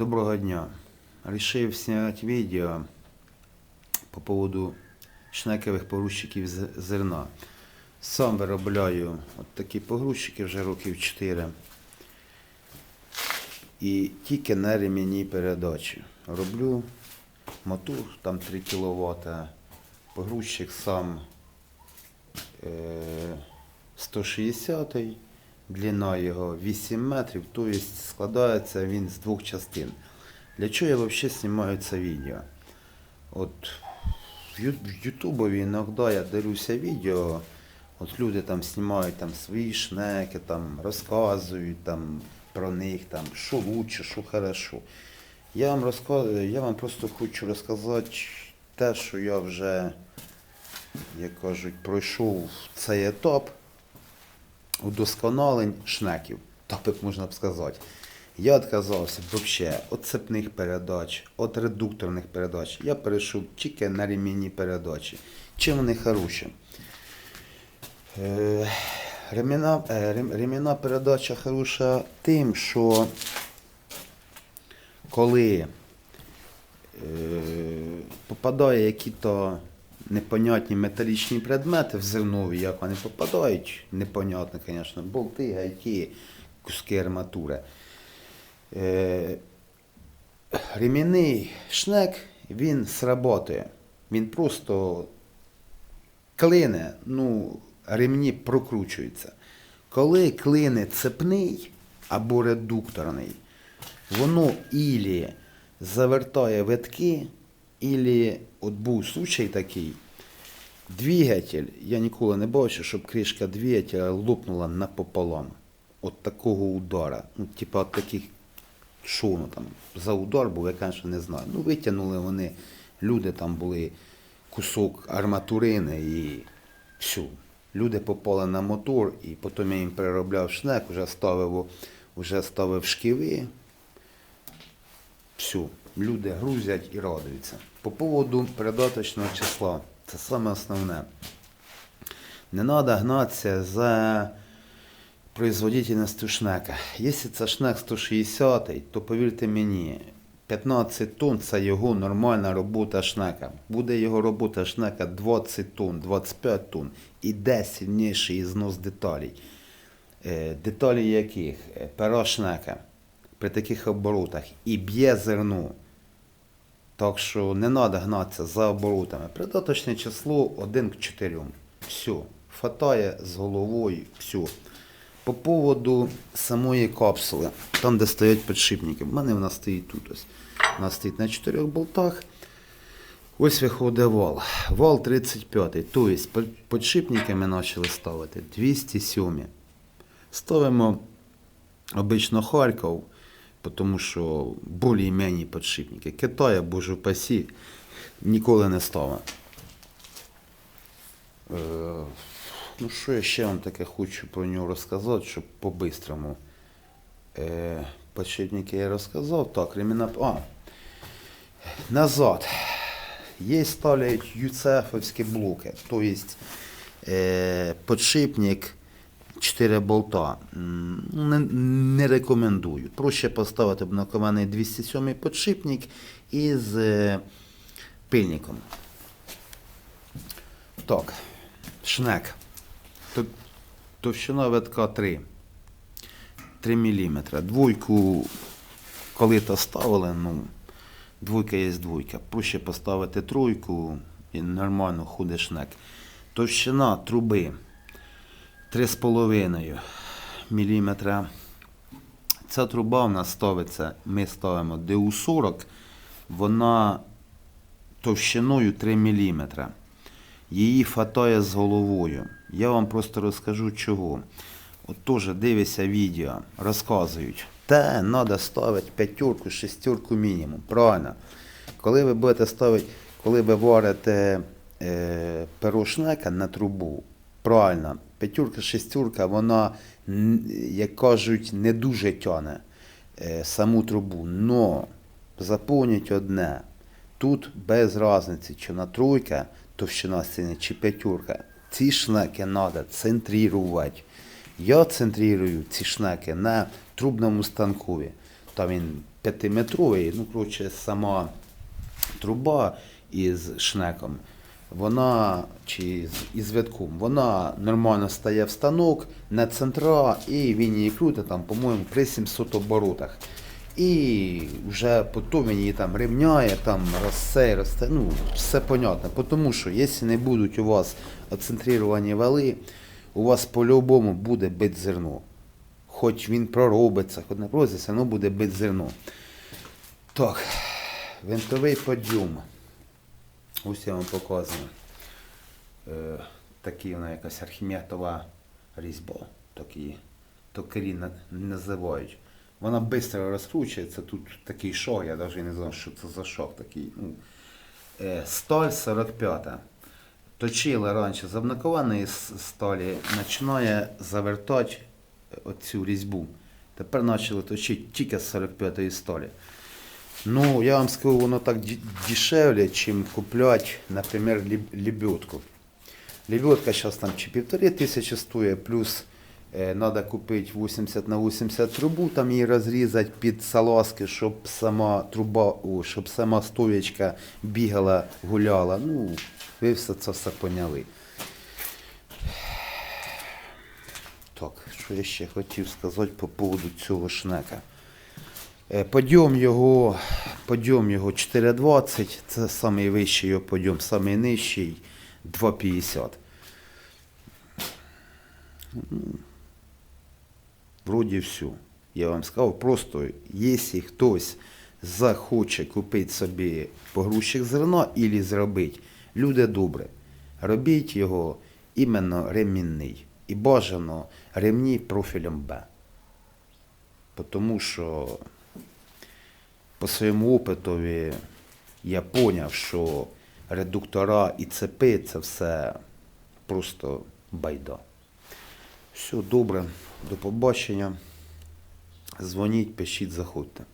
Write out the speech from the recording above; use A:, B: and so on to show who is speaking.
A: Доброго дня. Решив снять видео по поводу шнекових погрузчиків зерна. Сам виробляю от такі погрузчики вже років 4. І тільки на ремені передачі. Роблю мотор, там 3 кВт. Погрузчик сам е, 160 длина його 8 метрів, тобто складається він з двох частин. Для чого я взагалі знімаю це відео? От в Ютубові іноді я дивлюся відео, от люди там знімають там свої шнеки, там розказують там про них, там, що лучше, що хорошо. Я вам я вам просто хочу розказати те, що я вже, як кажуть, пройшов цей етап удосконалень шнеків, так можна б сказати. Я відказався взагалі від цепних передач, від редукторних передач. Я перейшов тільки на ремінні передачі. Чим вони хороші? Е, ремінна, е, ремінна передача хороша тим, що коли е, попадає які-то непонятні металічні предмети в зернові, як вони попадають, непонятно, звісно, болти, гайки, куски арматури. Е, ремінний шнек, він сработає. Він просто клине, ну, ремні прокручуються. Коли клине цепний або редукторний, воно ілі завертає витки, ілі, от був случай такий, двигатель, я ніколи не бачив, щоб кришка двигателя лопнула напополам. От такого удара. Ну, типа от таких, що воно там за удар був, я, звісно, не знаю. Ну, витягнули вони, люди там були кусок арматурини і все. Люди попали на мотор, і потім я їм переробляв шнек, вже ставив, вже ставив шківи. Все, люди грузять і радуються. По поводу передаточного числа, це саме основне. Не треба гнатися за производительністю шнека. Якщо це шнек 160, то повірте мені, 15 тонн це його нормальна робота шнека. Буде його робота шнека 20 тонн, 25 тонн. Іде сильніший ізнос деталей. Е, Деталі яких? Е, Пера шнека при таких оборотах і б'є зерно. Так що не треба гнатися за оборотами. Придаточне число 1 к 4. Все. Хватає з головою, все. По поводу самої капсули, там, де стоять підшипники, в мене вона стоїть тут. ось. Вона стоїть на чотирьох болтах. Ось виходить вал. Вал 35. Тобто підшипники ми почали ставити 207. Ставимо обично Харків, тому що більш-менш підшипники. Китая, боже пасі, ніколи не ставив. Е, Ну, що я ще вам таке хочу про нього розказати, щоб по-бистрому. Е, подшипники я розказав. Так, ремінна. А, назад. Є ставлять юцефовські блоки. Тобто е, подшипник 4 болта. Не, не рекомендую. Проще поставити блокований 207 подшипник із е, пильником. Так, шнек. Товщина витка 3. 3 мм. Двойку, коли то ставили, ну, двойка є двойка. Проще поставити тройку і нормально ходить шнек. Товщина труби 3,5 мм. Ця труба в нас ставиться, ми ставимо ДУ-40, вона товщиною 3 мм. Її хватає з головою. Я вам просто розкажу чого. От теж дивися відео, розказують. Та, треба ставити п'ятерку, шестерку мінімум. Правильно. Коли ви будете ставити, коли ви варите е, перо на трубу, правильно, п'ятерка, шестерка, вона, як кажуть, не дуже тяне е, саму трубу. Но запомніть одне. Тут без різниці, чи на тройка товщина стіни, чи п'ятерка. Ці шнеки треба центрувати. Я центрую ці шнеки на трубному станкові. Там він п'ятиметровий, ну, коротше, сама труба із шнеком, вона чи із витком, вона нормально стає в станок на центра, і він її крутить там, по-моєму, при 700 оборотах. І вже потім він її там рівняє, там розсе, росте, ну, все понятно. Тому що якщо не будуть у вас оцентрировані вали, у вас по-любому буде бить зерно. Хоч він проробиться, хоч не проробиться, все одно буде бить зерно. Так, винтовий подйом. Ось я вам показую. Е, такі вона якась архіметова різьба. Такі токарі на- називають. Вона швидко розкручується. Тут такий шов, я навіть не знаю, що це за шов такий. Ну, е, сталь 45. Точили раніше з обнакованої сталі, починає завертати оцю різьбу. Тепер почали точити тільки з 45-ї сталі. Ну, я вам скажу, воно так дешевле, чим купляти, наприклад, лебедку. Лебедка зараз там чи півтори тисячі стоїть, плюс треба купити 80 на 80 трубу, там її розрізати під салазки, щоб сама труба, о, щоб сама стоячка бігала, гуляла. Ну, ви все це все поняли. Так, що я ще хотів сказати по поводу цього шнека. Е, Подйом його, подйом його 4,20, це найвищий його подйом, найнижчий 2,50. М, Вроді все. Я вам сказав, просто якщо хтось захоче купити собі погрузчик зерна або зробити, люди добре, робіть його іменно ремінний. І бажано ремні профілем Б. Тому що по своєму опитові я зрозумів, що редуктора і цепи це все просто байда. Все добре, до побачення. Дзвоніть, пишіть, заходьте.